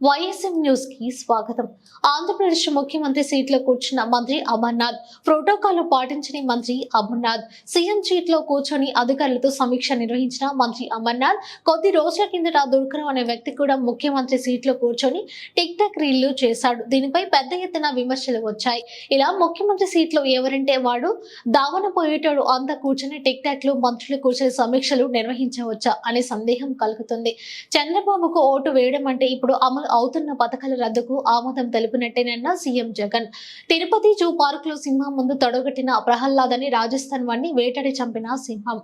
YSM న్యూస్కి స్వాగతం. ఆంధ్రప్రదేశ్ ముఖ్యమంత్రి సీట్లో కూర్చున్న మంత్రి అమర్నాథ్ ప్రోటోకాల్ పాటించని మంత్రి అమర్నాథ్ సీఎం సీట్లో కూర్చొని అధికారులతో సమీక్ష నిర్వహించిన మంత్రి అమర్నాథ్ కొద్ది రోజుల కిందట దుర్కరం అనే వ్యక్తి కూడా ముఖ్యమంత్రి సీట్లో కూర్చొని టిక్ టాక్ రీళ్ళు చేశాడు. దీనిపై పెద్ద ఎత్తున విమర్శలు వచ్చాయి. ఇలా ముఖ్యమంత్రి సీట్లో ఎవరంటే వాడు దావన పోయేటోడు అంతా కూర్చొని టిక్ టాక్లు మంత్రులు కూర్చొని సమీక్షలు నిర్వహించవచ్చా అనే సందేహం కలుగుతుంది. చంద్రబాబుకు ఓటు వేయడం అంటే ఇప్పుడు అమలు అవుతున్న పథకాల రద్దుకు ఆమోదం తెలిపినట్టేనన్న సీఎం జగన్. తిరుపతి జూ పార్క్లో సింహం ముందు తొడగొట్టిన ప్రహ్లాద్ అని రాజస్థాన్ వాణ్ణి వేటాడి చంపిన సింహం.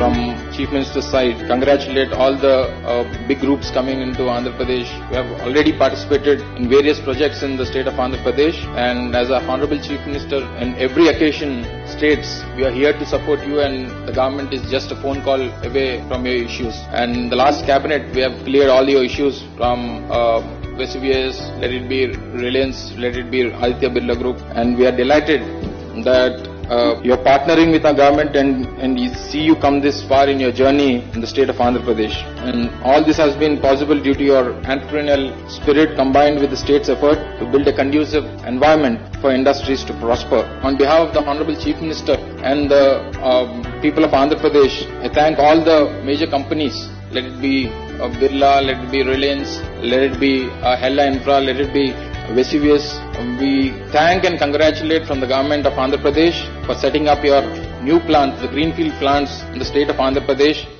From Chief Minister's side, congratulate all the uh, big groups coming into Andhra Pradesh who have already participated in various projects in the state of Andhra Pradesh. And as a Honorable Chief Minister, in every occasion states, we are here to support you and the government is just a phone call away from your issues. And the last cabinet, we have cleared all your issues from uh, let it be Reliance, let it be Aditya Birla Group. And we are delighted that uh, you're partnering with our government and, and you see you come this far in your journey in the state of Andhra Pradesh. And all this has been possible due to your entrepreneurial spirit combined with the state's effort to build a conducive environment for industries to prosper. On behalf of the Honorable Chief Minister and the um, people of Andhra Pradesh, I thank all the major companies let it be uh, Birla, let it be Reliance, let it be uh, Hella Infra, let it be Vesuvius. We thank and congratulate from the government of Andhra Pradesh for setting up your new plants, the greenfield plants in the state of Andhra Pradesh.